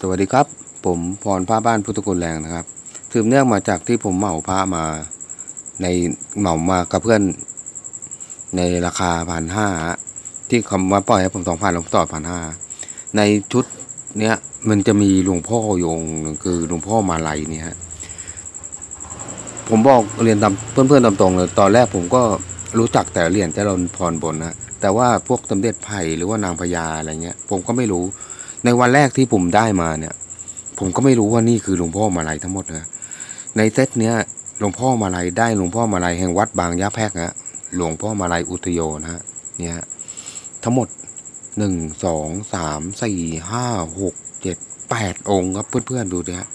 สวัสดีครับ ผมพรพระบ้านพุทธคุณแรงนะครับสืบเนื่องมาจากที่ผมเหมาพระมาในเหมามากับเพื่อนในราคาพันห้าที่คำว่าปล่อยให้ผมสองพันผมต่อพันห้าในชุดเนี้ยมันจะมีหลวงพ่ออยู่องค์หนึ่งคือหลวงพ่อมาลัยเนี่ยฮะผมบอกเรียนตามเพื่อนๆตามตรงเลยตอนแรกผมก็รู้จักแต่เหรียญเจริญพรบนนะแต่ว่าพวกสมเด็จไผ่หรือว่านางพญาอะไรเงี้ย ผมก็ไม่รู้ ในวันแรกที่ผมได้มาเนี่ย ผมก็ไม่รู้ว่านี่คือหลวงพ่อมาลัยทั้งหมดนะในเซตเนี้ยหลวงพ่อมาลัยได้หลวงพ่อมาลัยแห่งวัดบางยะแพรกนะหลวงพ่อมาลัยอุทโยนะฮะเนี่ยทั้งหมดหนึ่งสองสามสี่ห้าหกเจ็ดแปดองค์ครับเพื่อนๆดูดิฮะ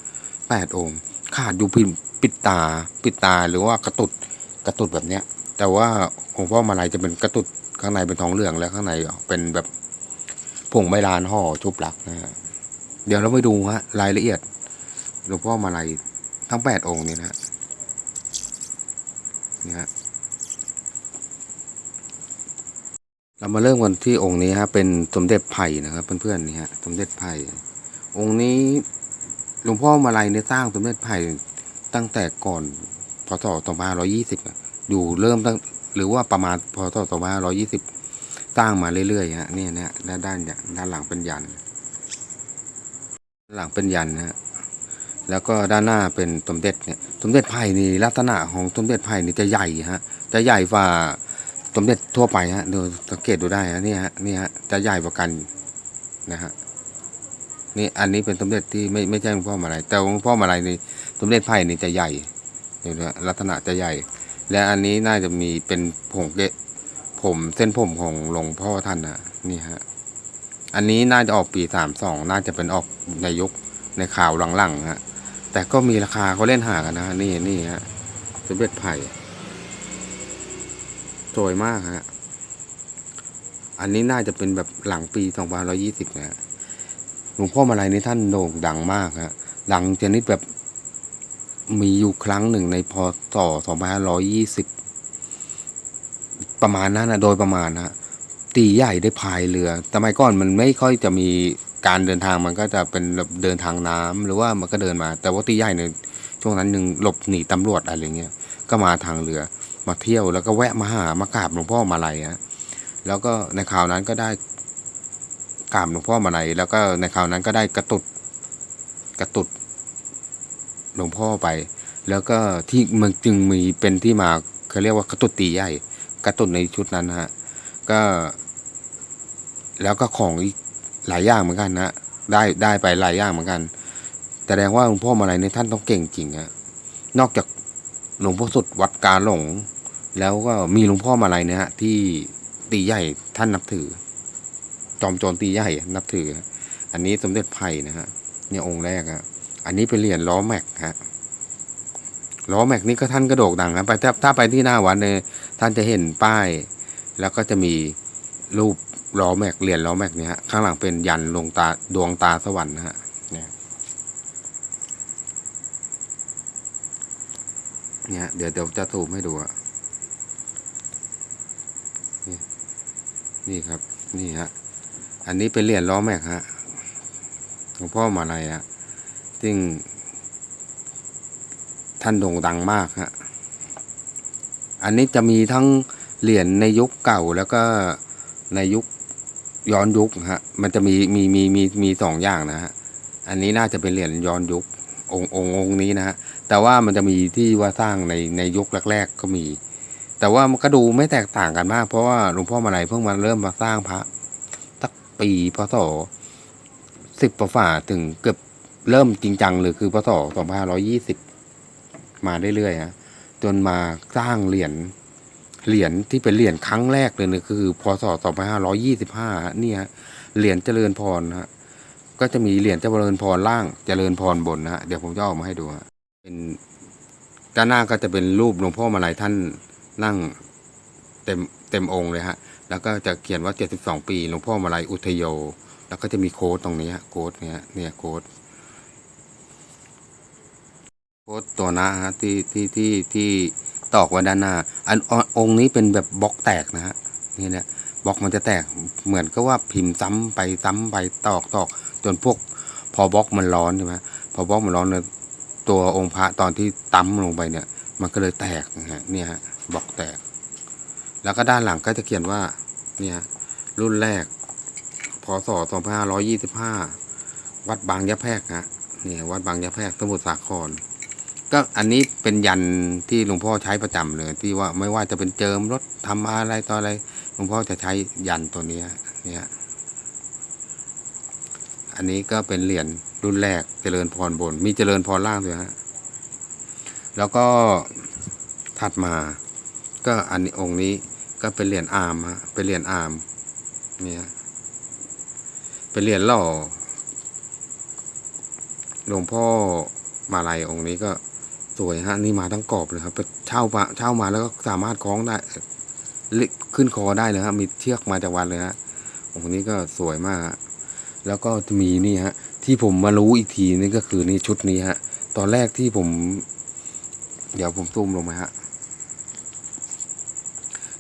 แปดองค์ ขาดอยู่ปิดปิดตาปิดตาหรือว่ากระตุดกระตุดแบบเนี้ย แต่ว่าหลวงพ่อมาลัยจะเป็นกระตุดข้างในเป็นทองเหลืองแล้วข้างในเป็นแบบ ผงใบลานห่อชุบลักนะฮะเดี๋ยวเราไปดูฮะรายละเอียดหลวงพ่อมาลัยทั้งแปดองค์นี้นะฮะนี่ฮะเรามาเริ่มกันที่องค์นี้ฮะเป็นสมเด็จไผ่นะครับเพื่อนๆนี่ฮะสมเด็จไผ่องค์นี้หลวงพ่อมาลัยเนี่ยสร้างสมเด็จไผ่ตั้งแต่ก่อนพศ2520 อยู่เริ่มตั้งหรือว่าประมาณพศ2520 สร้างมาเรื่อยๆฮะนี่เนี่ยด้านด้านด้านหลังเป็นยันด้านหลังเป็นยันนะฮะแล้วก็ด้านหน้าเป็นสมเด็จเนี่ยสมเด็จไผ่นี่ลักษณะของสมเด็จไผ่นี่จะใหญ่ฮะจะใหญ่กว่าสมเด็จทั่วไปฮะดูสังเกตดูได้ฮะนี่ฮะนี่ฮะจะใหญ่กว่ากันนะฮะนี่อันนี้เป็นสมเด็จที่ไม่ไม่ใช่หลวงพ่อมาลัยแต่หลวงพ่อมาลัยนี่สมเด็จไผ่นี่จะใหญ่ดูนะลักษณะจะใหญ่ และอันนี้น่าจะมีเป็นผงเกะ ผมเส้นผมของหลวงพ่อท่านนะนี่ฮะ อันนี้น่าจะออกปีสามสองน่าจะเป็นออกในยุคในข่าวหลังๆฮะ แต่ก็มีราคาเขาเล่นหากันนะนี่นี่ฮะสมเด็จไผ่สวยมากฮะ อันนี้น่าจะเป็นแบบหลังปีสองพันร้อยี่สิบนะฮะหลวงพ่อมาลัยนี่ท่านโด่งดังมากฮะ ดังชนิดแบบมีอยู่ครั้งหนึ่งในพศสองพันร้อยี่สิบ ประมาณนั้นนะโดยประมาณนะฮะตีใหญ่ได้พายเรือสมัยก่อนมันไม่ค่อยจะมีการเดินทางมันก็จะเป็นแบบเดินทางน้ำหรือว่ามันก็เดินมา แต่ว่าตีใหญ่เนี่ยช่วงนั้นยังหลบหนีตำรวจอะไรเงี้ยก็มาทางเรือมาเที่ยวแล้วก็แวะมาหามากราบหลวงพ่อมาลัยฮะแล้วก็ในข่าวนั้นก็ได้กราบหลวงพ่อมาลัยแล้วก็ในข่าวนั้นก็ได้กระตุดกระตุดหลวงพ่อไป แล้วก็ที่มันจึงมีเป็นที่มาเขาเรียกว่ากระตุดตีใหญ่ กระตุ้นในชุดนั้นฮะก็ แล้วก็ของอีกหลายอย่างเหมือนกันนะได้ได้ไปหลายอย่างเหมือนกันแสดงว่าหลวงพ่อมาลัยในท่านต้องเก่งจริงอะนอกจากหลวงพ่อสุดวัดกาหลง แล้วก็มีหลวงพ่อมาลัยเนี่ยฮะที่ตีใหญ่ท่านนับถือ จอมโจรตีใหญ่นับถือ อันนี้สมเด็จไผ่นะฮะเนี่ยองค์แรกอะอันนี้เป็นเหรียญล้อแม็กฮะล้อแม็กนี่ก็ท่านกระโดกดังนะไปถ้าถ้าไปที่หน้าวัดเนี่ย ท่านจะเห็นป้าย แล้วก็จะมีรูปล้อแม็กเหรียญล้อแม็กเนี่ยฮะข้างหลังเป็นยันดวงตาดวงตาสวรรค์นะฮะเนี่ยเนี่ยเดี๋ยวเดี๋ยวจะถูมให้ดูอะนี่ครับ นี่ฮะอันนี้เป็นเหรียญล้อแม็กฮะหลวงพ่อมาลัยฮะซึ่งท่านโด่งดังมากฮะ อันนี้จะมีทั้งเหรียญในยุคเก่าแล้วก็ในยุคย้อนยุคฮะ มันจะมีมีมีมีมีสองอย่างนะฮะ อันนี้น่าจะเป็นเหรียญย้อนยุคองค์องค์องค์นี้นะฮะ แต่ว่ามันจะมีที่ว่าสร้างในในยุคแรกๆก็มี แต่ว่ามันก็ดูไม่แตกต่างกันมาก เพราะว่าหลวงพ่อมาลัยเพิ่งมาเริ่มมาสร้างพระสักปีพศสิบประฝ่าถึงเกือบเริ่มจริงจังเลยคือพศสองพันร้อยยี่สิบมาเรื่อยๆฮะ จนมาสร้างเหรียญเหรียญที่เป็นเหรียญครั้งแรกเลยเนี่ยคือพศ2525เนี่ยเหรียญเจริญพรฮะก็จะมีเหรียญเจริญพรล่างเจริญพรบนนะฮะเดี๋ยวผมจะเอามาให้ดูฮะเป็นด้านหน้าก็จะเป็นรูปหลวงพ่อมาลัยท่านนั่งเต็มเต็มองค์เลยฮะ แล้วก็จะเขียนว่า 72 ปีหลวงพ่อมาลัยอุทโย แล้วก็จะมีโค้ดตรงนี้ฮะโค้ดเนี่ยเนี่ยโค้ด โค้ดตัวนะฮะที่ที่ที่ที่ตอกไว้ด้านหน้าอันอองค์นี้เป็นแบบบล็อกแตกนะฮะนี่เนี่ยบล็อกมันจะแตกเหมือนกับว่าพิมพ์ซ้ำไปซ้ำไปตอกตอกจนพวก พอบล็อกมันร้อนใช่ไหมพอบล็อกมันร้อนเนี่ยตัวองค์พระตอนที่ตั้มลงไปเนี่ย มันก็เลยแตกนะฮะเนี่ยฮะบล็อกแตก แล้วก็ด้านหลังก็จะเขียนว่าเนี่ยรุ่นแรกพศ2525วัดบางยะแพรกฮะเนี่ยวัดบางยะแพรกสมุทรสาคร ก็อันนี้เป็นยันที่หลวงพ่อใช้ประจำเลย ที่ว่าไม่ว่าจะเป็นเจิมรถทำอะไรต่ออะไรหลวงพ่อจะใช้ยันตัวนี้เนี่ยอันนี้ก็เป็นเหรียญรุ่นแรกเจริญพรบน มีเจริญพรล่างด้วยฮะแล้วก็ถัดมา ก็อันนี้องค์นี้ก็เป็นเหรียญอาร์มฮะเป็นเหรียญอาร์มเนี่ยเป็นเหรียญหล่อหลวงพ่อมาลัยองค์นี้ก็ สวยฮะนี่มาทั้งกรอบเลยครับไปเช่ามาเช่ามาแล้วก็สามารถคล้องได้ขึ้นคอได้เลยครับมีเชือกมาจากวัดเลยฮะองค์นี้ก็สวยมากแล้วก็จะมีนี่ฮะ ที่ผมมารู้อีกทีนี่ก็คือนี่ชุดนี้ฮะ ตอนแรกที่ผม เดี๋ยวผมซูมลงมาฮะ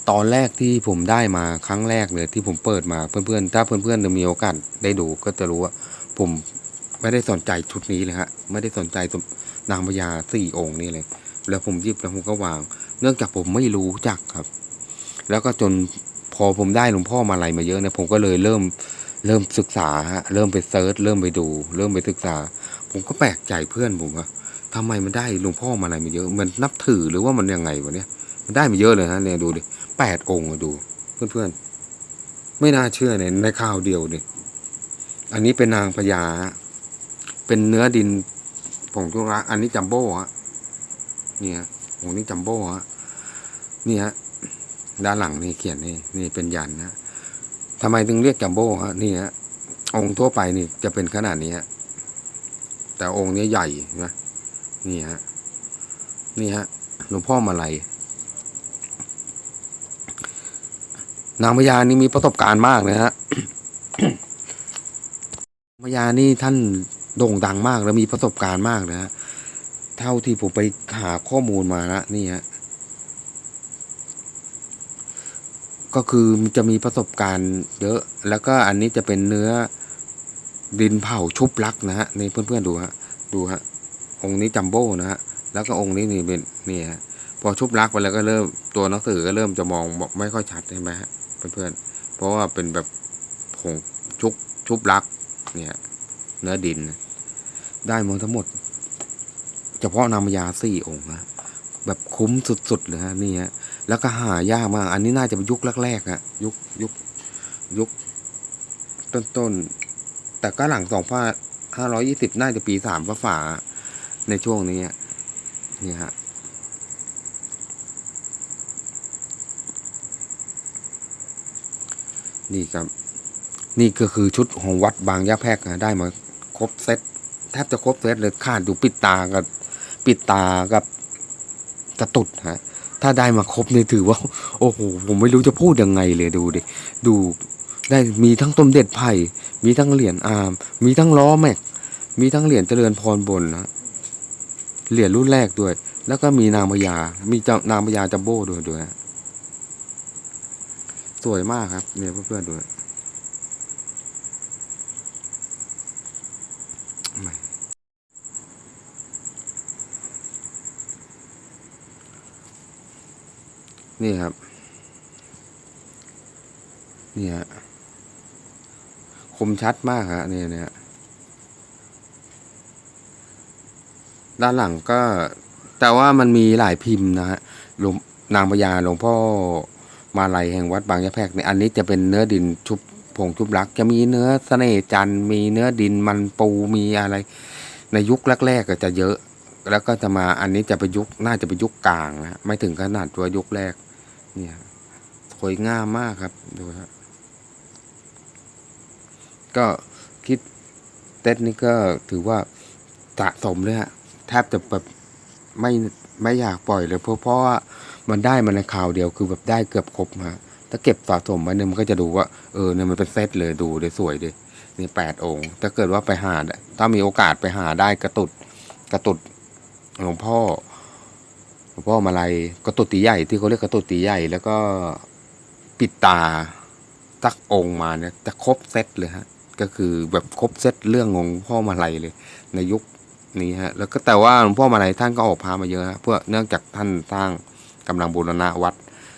ตอนแรกที่ผมได้มาครั้งแรกเลยที่ผมเปิดมาเพื่อนๆ ถ้าเพื่อนๆจะมีโอกาสได้ดูก็จะรู้ว่า ผมไม่ได้สนใจชุดนี้เลยฮะ ไม่ได้สนใจ นางพญาสี่องค์นี่เลย แล้วผมหยิบแล้วผมก็วาง เนื่องจากผมไม่รู้จักครับ แล้วก็จนพอผมได้หลวงพ่อมาอะไรมาเยอะเนี่ยผมก็เลยเริ่มเริ่มศึกษาฮะเริ่มไปเซิร์ชเริ่มไปดู เริ่มไปศึกษา ผมก็แปลกใจเพื่อนผมว่าทำไมมันได้หลวงพ่อมาอะไรมาเยอะ มันนับถือหรือว่ามันยังไงวะเนี่ย มันได้มาเยอะเลยฮะเนี่ยดูดิแปดองค์ดูเพื่อนๆ ไม่น่าเชื่อเนี่ยในข่าวเดียวดิอันนี้เป็นนางพญาเป็นเนื้อดิน ผงทุระอันนี้จัมโบ้ฮะเนี่ยองนี้จัมโบ้ฮะนี่ฮะด้านหลังนี่เขียนนี่นี่เป็นยันนะทำไมถึงเรียกจัมโบ้ฮะนี่ฮะองค์ทั่วไปนี่จะเป็นขนาดนี้ฮะแต่องค์นี้ใหญ่นะนี่ฮะนี่ฮะหลวงพ่อมาลัยนางพญานี่มีประสบการณ์มากเลยฮะพญานี่ท่าน โด่งดังมากแล้วมีประสบการณ์มากนะฮะเท่าที่ผมไปหาข้อมูลมานะนี่ฮะก็คือจะมีประสบการณ์เยอะ แล้วก็อันนี้จะเป็นเนื้อดินเผาชุบลักนะฮะนี่เพื่อนๆดูฮะดูฮะองค์นี้จัมโบ้นะฮะแล้วก็องค์นี้นี่เป็นนี่ฮะพอชุบลักไปแล้วก็เริ่มตัวหนังสือก็เริ่มจะมองบอกไม่ค่อยชัดใช่ไหมฮะเพื่อนๆเพราะว่าเป็นแบบผงชุบชุบลักเนี่ย เนื้อดิน ได้มาทั้งหมด เฉพาะนามยาสี่องค์นะแบบคุ้มสุดๆเลยฮะนี่ฮะแล้วก็หายากมาก อันนี้น่าจะเป็นยุคแรกๆฮะยุคยุคยุคต้นๆ แต่ก็หลังสองพันห้าร้อยี่สิบน่าจะปีสามฝาฝาในช่วงนี้นี่ฮะนี่ครับ นี่ก็คือชุดของวัดบางยะแพรกนะได้มา ครบเซตแทบจะครบเซตเลยขาดอยู่ปิดตากับ ปิดตากับกระตุดฮะ ถ้าได้มาครบนี่ถือว่า โอ้โห ผมไม่รู้จะพูดยังไงเลยดูดิ ดูได้มีทั้งต้มเด็ดไผ่ มีทั้งเหรียญอาม มีทั้งล้อแม็ก มีทั้งเหรียญเจริญพรบนนะ เหรียญรุ่นแรกด้วย แล้วก็มีนางพญา มีนางพญาจัมโบ้ด้วยด้วย สวยมากครับ เนี่ยเพื่อนๆดูนะ นี่ครับ นี่ฮะคมชัดมากฮะนี่เนี่ยด้านหลังก็ แต่ว่ามันมีหลายพิมพ์นะฮะหลวงนางพญาหลวงพ่อมาลัยแห่งวัดบางยะแพรกในยอันนี้จะเป็นเนื้อดินชุบผงชุบลัก จะมีเนื้อเสน่ห์จันมีเนื้อดินมันปูมีอะไร ในยุคแรกๆก็จะเยอะ แล้วก็จะมาอันนี้จะเป็นยุคน่าจะเป็นยุคกลางนะไม่ถึงขนาดตัวยุคแรก เนี่ยสวยงามมากครับดูครับก็คิดเต็ดนี่ก็ถือว่าสะสมเลยฮะแทบจะแบบไม่ไม่อยากปล่อยเลยเพราะเพราะว่ามันได้มาในข่าวเดียวคือแบบได้เกือบครบมาถ้าเก็บสะสมไว้เนี่ยมันก็จะดูว่าเออเนี่ยมันเป็นเซตเลยดูเลยสวยดินี่แปดองค์ ถ้าเกิดว่าไปหา ถ้ามีโอกาสไปหาได้กระตุดกระตุดหลวงพ่อ วงพ่อมาลัยกระตุตีใหญ่ที่เขาเรียกกระตุตีใหญ่ แล้วก็ปิดตาตักองค์มาเนี่ยจะครบเซตเลยฮะ ก็คือแบบครบเซตเรื่องของพ่อมาลัยเลย ในยุคนี้ฮะ แล้วก็แต่ว่าหลวงพ่อมาลัยท่านก็ออกพามาเยอะฮะเพื่อเนื่องจากท่านสร้างกำลังบูรณะวัด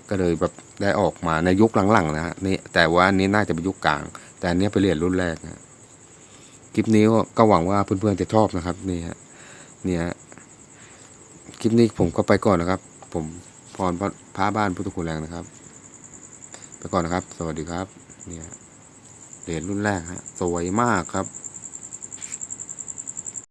ก็เลยแบบได้ออกมาในยุคหลังๆนะฮะนี่แต่ว่าอันนี้น่าจะเป็นยุคกลาง แต่อันเนี้ยไปเรียญรุ่นแรกนะคลิปนี้ก็หวังว่าเพื่อนๆจะชอบนะครับนี่ฮะเนี่ยฮะ คลิปนี้ผมก็ไปก่อนนะครับ ผมพรพระบ้านพุทธคุณแรงนะครับ ไปก่อนนะครับ สวัสดีครับ เนี่ยเหรียญรุ่นแรกฮะสวยมากครับ